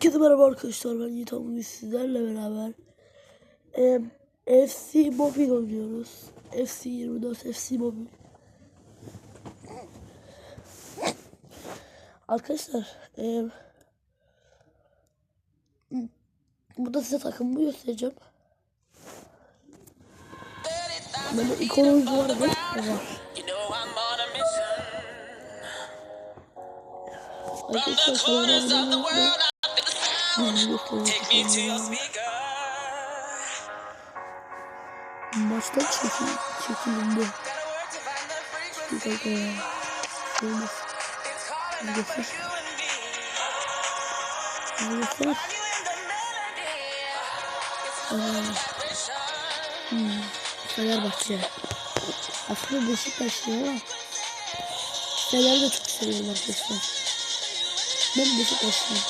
Herkese merhaba arkadaşlar ben Yiğit Amuni sizlerle beraber e, FC Mobile oynuyoruz. FC 24 FC Mobile. Arkadaşlar e, burada size takımımı göstereceğim. Böyle ikon oyuncu var mı? Var. Arkadaşlar Maçtan çekil, çekilindi. Bir dakika ya. Olmaz. It's calling Bir out for göster. you and me. Bir göster. You in the melody. It's a vibration. Fenerbahçe. Aslında Beşiktaşlı ama Fener'i de çok seviyorum arkadaşlar. Ben Beşiktaşlıyım.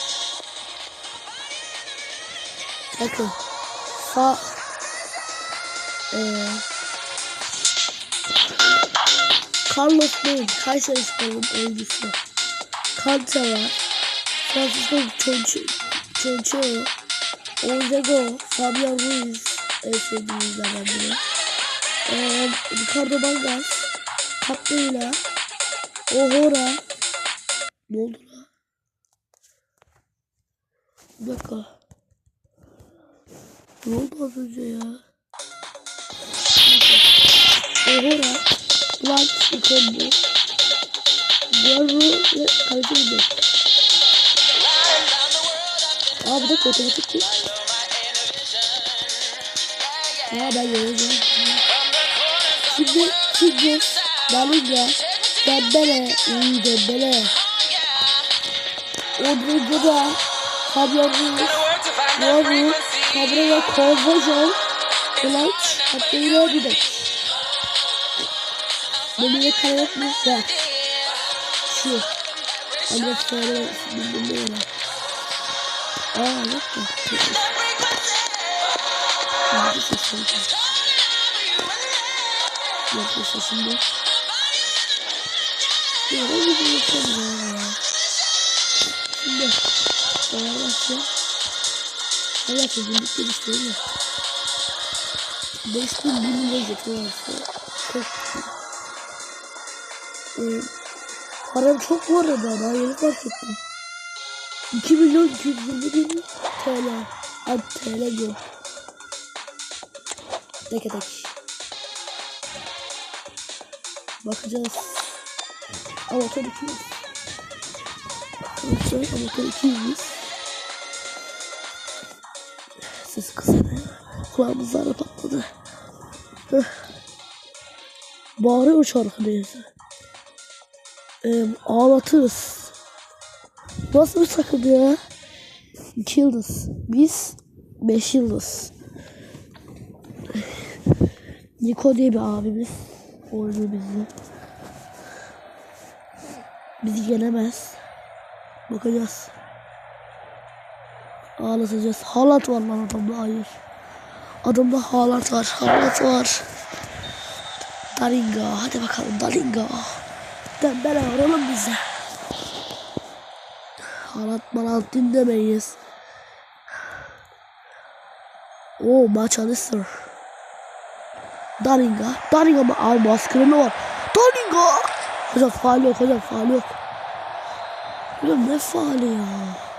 Bakın. Sağ eee Carlos Bale, Kayseri Spor'un oyuncusu. Kante var. Francisco Choncho, Ozego, Fabian Ruiz en sevdiğimizlerden biri. Ee, Ricardo Bangas, Capdevila, Ohora. Ne oldu lan? Bir dakika. Ne oldu az önce ya? Neyse. Ohora, Blank, Ikombo, Guerrero ve kaleci to Aa bir dakika otomatik yeah. Aa ben the Şimdi, şimdi, to Dembele, iyi Dembele. yeah. Rodrigo da, Fabian Ruiz, Gotta bir de. Benim kare yok mu? Var. Şu. Ama sonra ne Aa yok mu? Nerede sesim? Yok sesimde. Ya ne gibi yapıyorum ya. Şimdi. Fenerbahçe. Fenerbahçe birlikte düştü öyle. 5000 bin lira getiriyorsa. Çok ee, param çok bu arada daha yeni fark ettim. 2 milyon 220 bin TL. Hadi TL diyor. Tek tek. Bakacağız. Avatar 200. Arkadaşlar Avatar 200. Ses kısana. Kulağımız ara patladı. Hıh. Bağırıyor şarkı neyse. Ee, ağlatırız. Nasıl bir takım ya? 2 yıldız. Biz 5 yıldız. Niko diye bir abimiz oynuyor bizi. Bizi yenemez. Bakacağız. Ağlatacağız. Halat var lan adamda. Hayır. Adamda halat var. Halat var. Dalinga. Hadi bakalım Dalinga. Dembele var oğlum bize. Halat malat dinlemeyiz. Oo maç Alistair. Dalinga. Dalinga mı? Aa maskeli var. Dalinga. Hocam faal yok hocam faal yok. Hocam ne faali ya?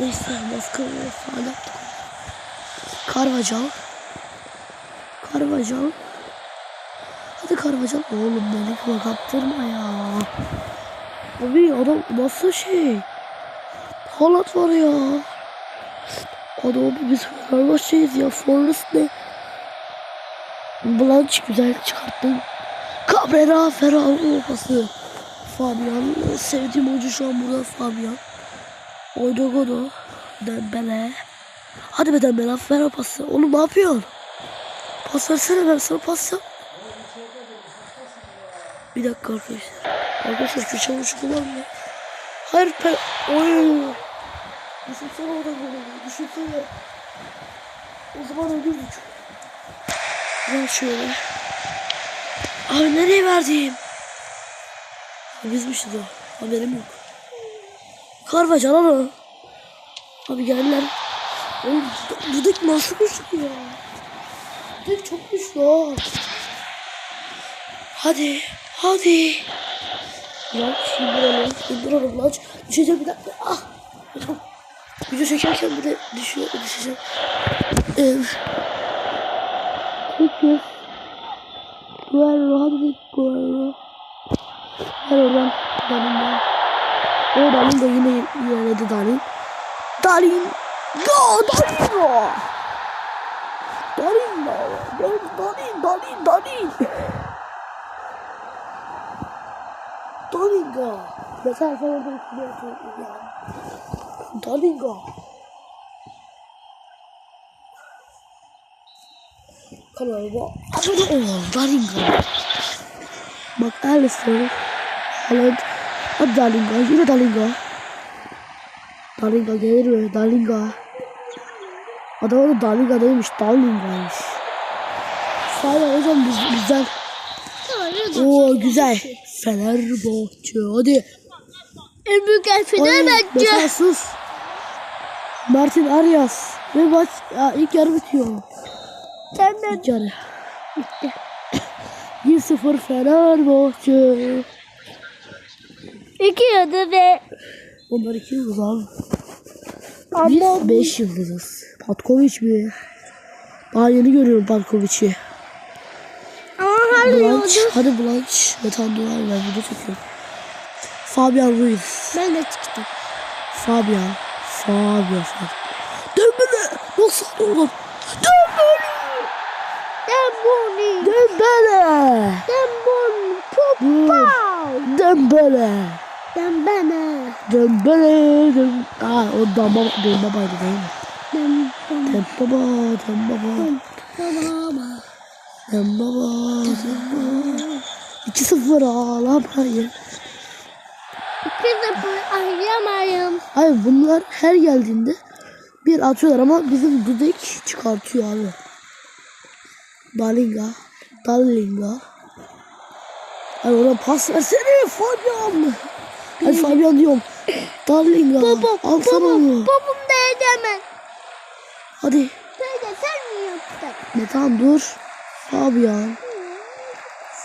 Neyse maskeli faal yaptık. Karvacal. Karvacal. Hadi Karvacal. Oğlum dedik bak kaptırma ya. Abi adam nasıl şey? Halat var ya. Adam biz Fenerbahçe'yiz ya. Forrest ne? Blanch güzel çıkarttın. Cabrera Ferrari pası. Fabian. Sevdiğim oyuncu şu an burada Fabian. Oydogodo. Dembele. Hadi be Dembele. Ferrari pası. Oğlum ne yapıyorsun? Pas versene ben sana pas yap. Bir dakika arkadaşlar. Arkadaşlar şu çavuş kullanma. Hayır pe... Oy. Düşünsene orada böyle. Düşünsene. O zaman öldürdük. Ben şöyle. Abi nereye verdim? Bizmişiz o. Haberim yok. Karvacan lan o. Abi geldiler. Oğlum bu- bu dik nasıl güçlü ya? Bu dik çok güçlü ha. Hadi. Hadi. Lan indir onu. İndir onu lan. Düşeceğim bir dakika. Ah. Video çekerken bir de düşüyor. Düşeceğim. Evet. Peki. Guerrero hadi Guerrero. Ver oradan. Dalin ben. O Dalin de yine yerledi Dalin. Dalin. Go Dalin go. Dalin go. Dalin Dalin Dalin. Dalin go. Mesela sen orada bir ya. Dalin go. Kanalıma abone. Dalin go. Bak Alisson. Haaland. Hadi Dalinga. Yine Dalinga. Dalinga gelir mi? Dalinga. Adam da Dalinga değilmiş. Dalinga'ymış. Sayın hocam biz, güzel. Oo güzel. Fenerbahçe. Hadi. En büyük el Fenerbahçe. Mesela sus. Martin Arias. Ve maç ya, ilk yarı bitiyor. Sen de İlk yarı. 1-0 Fenerbahçe. İki yıldır ve Onlar iki yıldız abi. ama Biz beş yıldızız. Patkovic mi? Daha yeni görüyorum Patkovic'i. ama her yıldır Hadi Blanch. Metan Duvar ben video çekiyorum. Fabian Ruiz. ben de çıktım. Fabian. Fabian. Fabian. Dembele. Nasıl? Dembele. Demboni. Dembele. Demboni. Dur. Pow. Dembele. Dembele. Dembele. Dem Aa o Damba Dembaba'ydı değil mi? Demboni. Dembaba. Dembaba. Dembaba. Dembaba. Dembaba. 2-0 ağlamayın. İki sıfır ayıramayım. Abi bunlar her geldiğinde bir atıyorlar ama bizim Dudek çıkartıyor abi. Dalinga. Dalinga. Abi ona pas versene Fabian. Hadi Fabian diyorum. Dalinga. Baba, Alsana baba, onu. babam da edemez. Hadi. Dede sen mi yaptın? Metan dur. Fabian.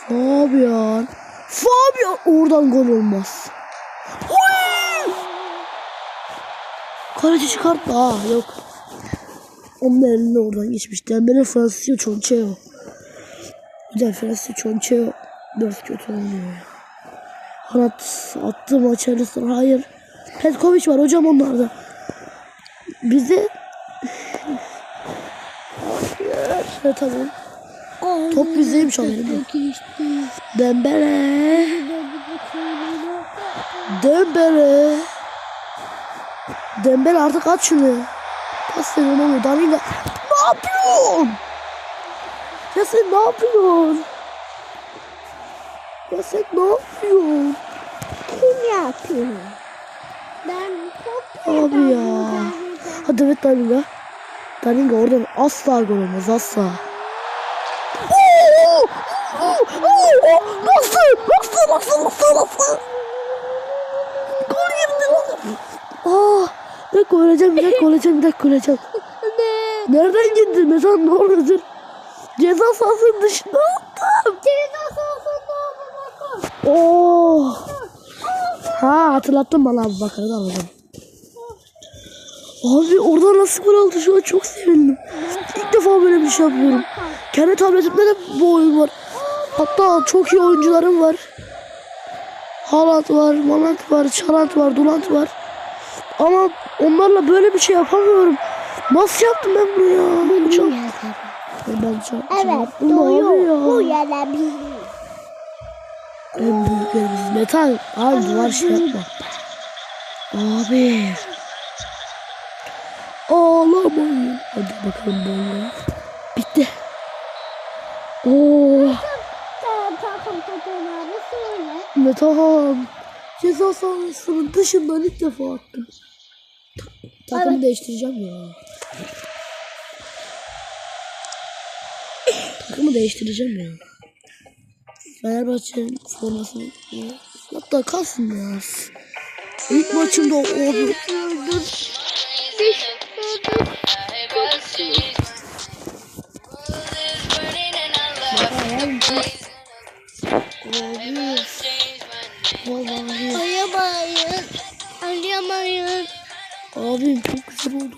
Fabian. Fabian. Oradan gol olmaz. Oy! Kaleci çıkarttı. Aa yok. Onun eline oradan geçmiş. Dembele Fransızca Çonçeo. Güzel Fransızca Çonçeo. Biraz kötü oynuyor ya. Kanat attı maç arasında. Hayır. Petkovic var hocam onlarda. Bize Evet tamam. Top bizdeymiş haberim yok. Dembele. Dembele. Dembele artık at şunu. Pas verin onu. Dalinga. Ne yapıyorsun? Ya sen ne yapıyorsun? Ya sen ne yapıyorsun? Kim yapıyor? Ben top Abi ya. Hadi evet Dalinga. Dalinga oradan asla gol olmaz asla. Nasıl? Nasıl? Nasıl? Nasıl? Nasıl? Gol girdi. Aa! Bir dakika öleceğim, bir dakika öleceğim, bir dakika öleceğim. Ne? Nereden girdin? Mesela ne oldu? Ceza sahasının dışına Oo! Ha hatırlattın bana abi bakarı da alacağım. Abi orada nasıl gol aldı şu an çok sevindim. İlk defa böyle bir şey yapıyorum. Kendi tabletimde de bu oyun var. Hatta çok iyi oyuncularım var. Haaland var, Malant var, Çalant var, Dulant var. Ama onlarla böyle bir şey yapamıyorum. Nasıl yaptım ben bunu ya? Çok... Ben çok, Evet doğru. ya. Bu bir. En büyüklerimiz metal. Abi duvar şey yapma. Abi. Ağlamayın. Hadi bakalım böyle. Bitti. Oo, söyle. Metehan. Ceza sahasının dışından ilk defa attım. Ta- Takımı değiştireceğim ya. Takımı değiştireceğim ya. Fenerbahçe'nin formasını hatta kalsın ya. İlk maçımda o abi Abi. Vallahi. Ayamayın. Ayamayın. Abim çok güzel oldu.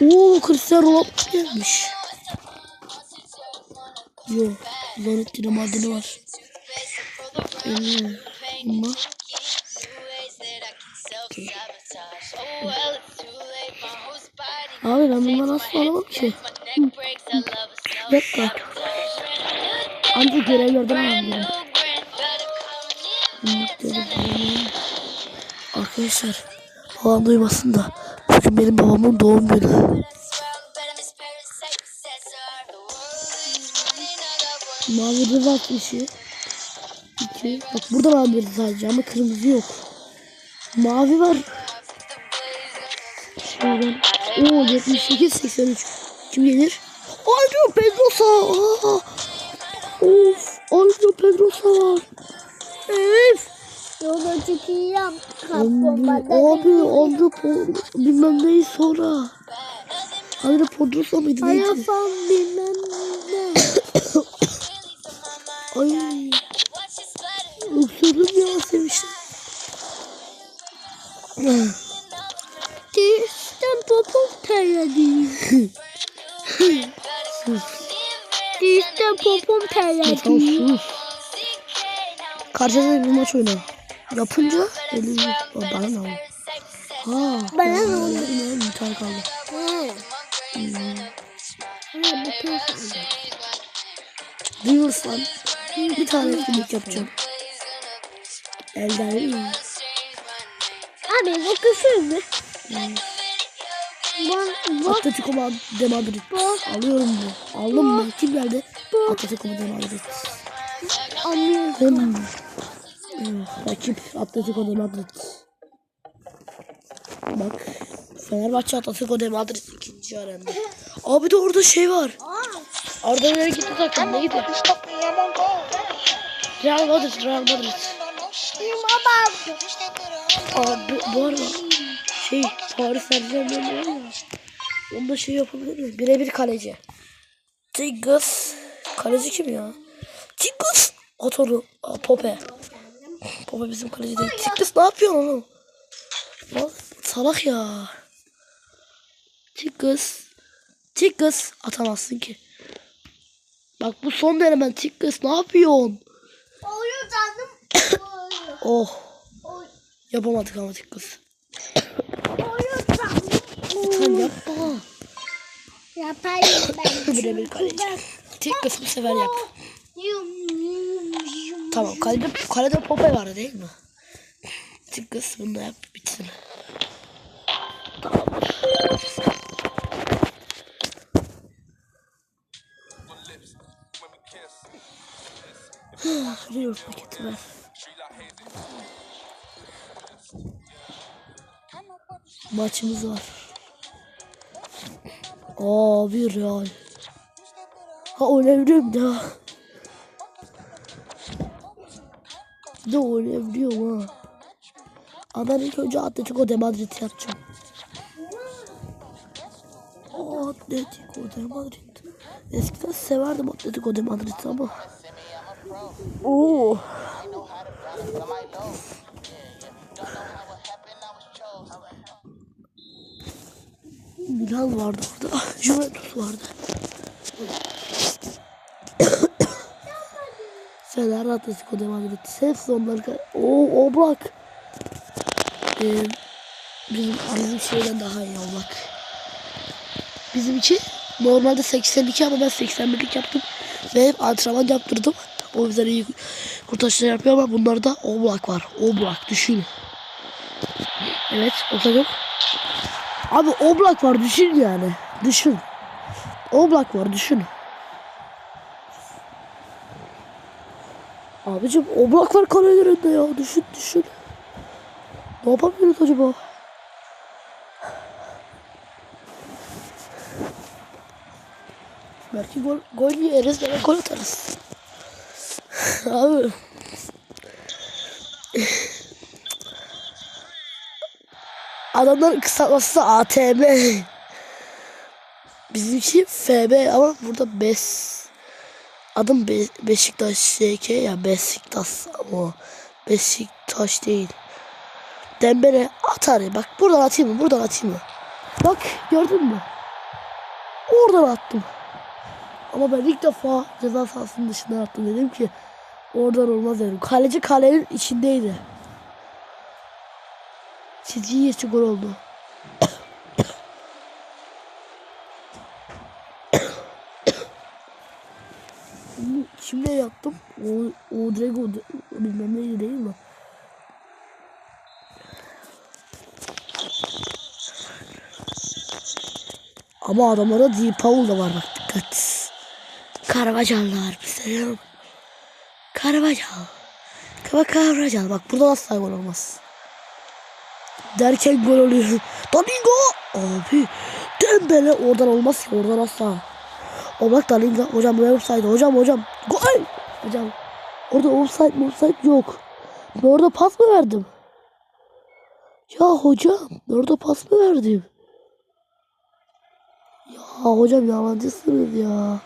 Oo Cristiano gelmiş. Yo, Zanettin'e madeni var. Ee, ama Abi ben bundan asla alamam ki. Bir dakika. Ancak görevlerden alamıyorum. Arkadaşlar babam duymasın da bugün benim babamın doğum günü. Mavi rıvat işi. İki. Bak burada mavi sadece ama kırmızı yok. Mavi var. Şuradan. Oo 78 83. Kim gelir? Aldo Pedrosa. Aa. Of. Aldo Pedrosa var. Evet. Yola çıkacağım. Abi, abi Aldo bilmem neyi sonra. Aldo Pedrosa mıydı? Ayafam bilmem. Ay. Öksürdüm ya sevmiştim. Dişten popom terledi. Dişten popom terledi. Karşıda bir maç oyna. Yapınca eli bana ne oldu? Ha. Bana ne oldu? Bir tane kaldı. He, bu tarafa. Duyursan bir tane etkinlik yapacağım. Elden mi? Abi bu küfür mü? Bu, bu, Atletico Madrid. Alıyorum bu. Aldım mı? Kim geldi? Atletico de Madrid. anlıyorum. Hmm. Hmm, Rakip Atletico Madrid. Bak. Fenerbahçe Atletico de Madrid ikinci aranda. Abi de orada şey var. Arda nereye gitti takım neydi? Real Madrid, Real Madrid. Abi bu arada şey Paris Saint Germain ya. Onda şey yapabilir mi? Birebir kaleci. Tigges. Kaleci kim ya? Tigges. Atoru. Aa, Pope. Pope bizim kaleci değil. Tigges ne yapıyorsun oğlum? Lan salak ya. Tigges. Tigges atamazsın ki. Bak bu son denemen Tigges ne yapıyorsun? Oh. Yapamadık ama Tigges. Oluyor canım. Sen yapma. Yapayım ben. Birebir kaleci. Tigges bu sefer yap. Tamam kalede, kalede Pope vardı değil mi? Tigges bunu da yap bitsin. Tamam. Şuraya paketi ver. Maçımız var. Abi Real. Ha oynayabiliyorum da. Bir de oynayabiliyorum ha. Ama ben ilk önce Atletico de Madrid yapacağım. Atletico de Madrid. Eskiden severdim Atletico de Madrid ama. Oo. Milan vardı orada. Juventus vardı. Fener Atletico de Madrid. Hepsi onlar. O Oblak. Ee, bizim, bizim şeyden daha iyi Oblak. Bizimki normalde 82 ama ben 81'lik yaptım. Ve hep antrenman yaptırdım. O yüzden iyi kurtarışlar yapıyor ama bunlarda Oblak var. Oblak düşün. Evet orta yok. Abi Oblak var düşün yani. Düşün. Oblak var düşün. Abicim Oblak var kalelerinde ya. Düşün düşün. Ne yapabiliriz acaba? Belki gol, gol yeriz ve gol atarız. Abi. Adamların kısaltması ATM. Bizimki FB ama burada BES. Adım Be Beşiktaş SK ya Beşiktaş ama Beşiktaş değil. Dembele atar. Bak buradan atayım mı? Buradan atayım mı? Bak gördün mü? Oradan attım. Ama ben ilk defa ceza sahasının dışından attım. Dedim ki oradan olmaz dedim. Kaleci kalenin içindeydi. Çizgiyi geçti gol oldu. Şimdi, yaptım. O, o direkt o, bilmem neydi değil mi? Ama adamlarda Di Paul da var bak dikkat. Carvajal'lar mesela. Carvajal. Kaba Carvajal bak burada asla gol olmaz. Derken gol oluyor. Dalingo. Abi. Dembele oradan olmaz ki oradan asla. O bak Dalingo. Hocam buraya offside. Hocam hocam. Gol. Hocam. Orada offside mi offside yok. Ben orada pas mı verdim? Ya hocam. Orada pas mı verdim? Ya hocam yalancısınız ya.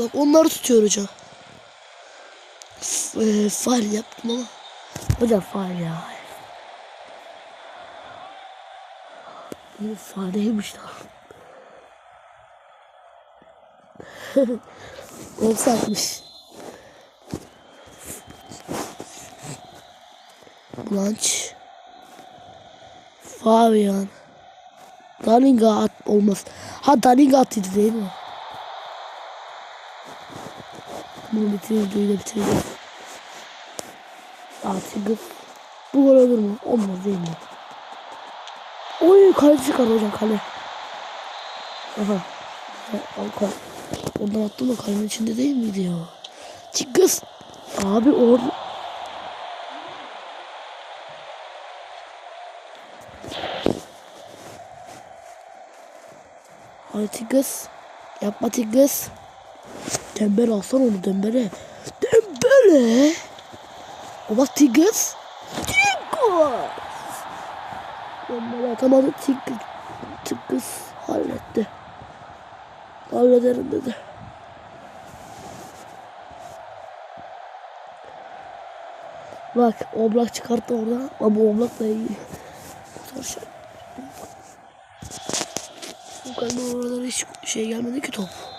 Bak onları tutuyor hocam. E, faal yaptım ama. Hocam faal ya. Bu faal değilmiş lan. Olsaymış. Blanche. Fabian. Dalinga at olmaz. Ha Dalinga attıydı değil mi? Bunu bitiririz, da bitireceğiz. Artık bu gol olur mu? Olmaz değil mi? Oy kaleci çıkar hocam kale. Aha. Al kale. Ondan attım da kalenin içinde değil miydi ya? Çık kız. Abi orada. Hadi Tigges. Yapma Tigges. Dembele alsana onu. Dembele. O bak Tigges. Tigges. Dembele atamadı Tigges. Tigges halletti. Hallederim dedi. Bak Oblak çıkarttı orada ama Oblak da iyi. Kurtarışa. Bu kadar oralara hiç şey gelmedi ki top.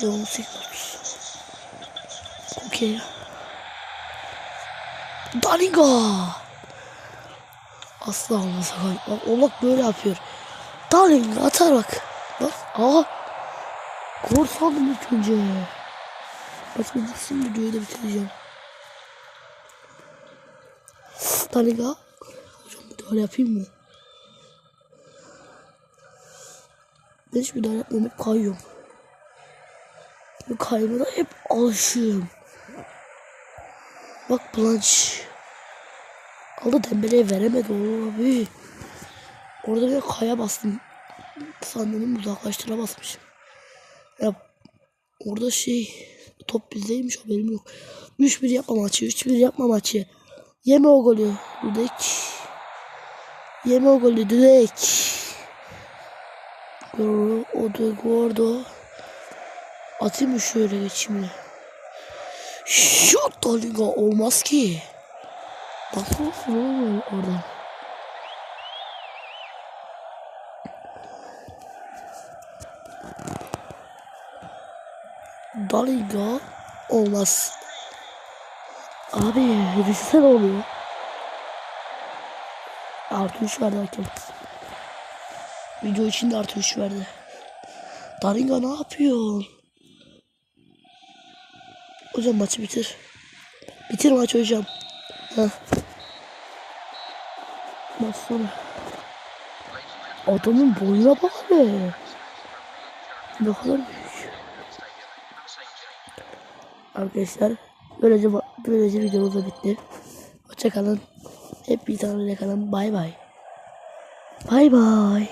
Saat kaç ya? 18.30. Okey. Dalinga. Asla olmaz. Bak Oblak böyle yapıyor. Dalinga atar bak. Bak. Aa. Gol sandım ilk önce. Bak bitsin videoyu da bitireceğim. Dalinga. Hocam daha yapayım mı? Ben hiç müdahale etmem hep kayıyorum. Bu kaymada hep alışıyorum. Bak Blanche. Aldı Dembele'ye veremedi o abi. Orada bir kaya bastım. Sandım uzaklaştıra basmışım. Ya orada şey top bizdeymiş haberim yok. 3-1 yapma maçı. 3-1 yapma maçı. Yeme o golü. Direkt. Yeme o golü direkt. Gordo, Gordo. Atayım mı şöyle geçimle? Şut Dalinga olmaz ki. Nasıl olsun oğlum oradan? Olmaz. Abi düşünsene oluyor. Artı 3 verdi hakem. Video için de artı 3 verdi. Daringa ne yapıyor? Hocam maçı bitir. Bitir maçı hocam. Heh. Maç sonu. Adamın boyuna bak be. Ne kadar büyük. Arkadaşlar böylece böylece videomuz da bitti. Hoşçakalın. Hep bir tane kalın. Bay bay. Bay bay.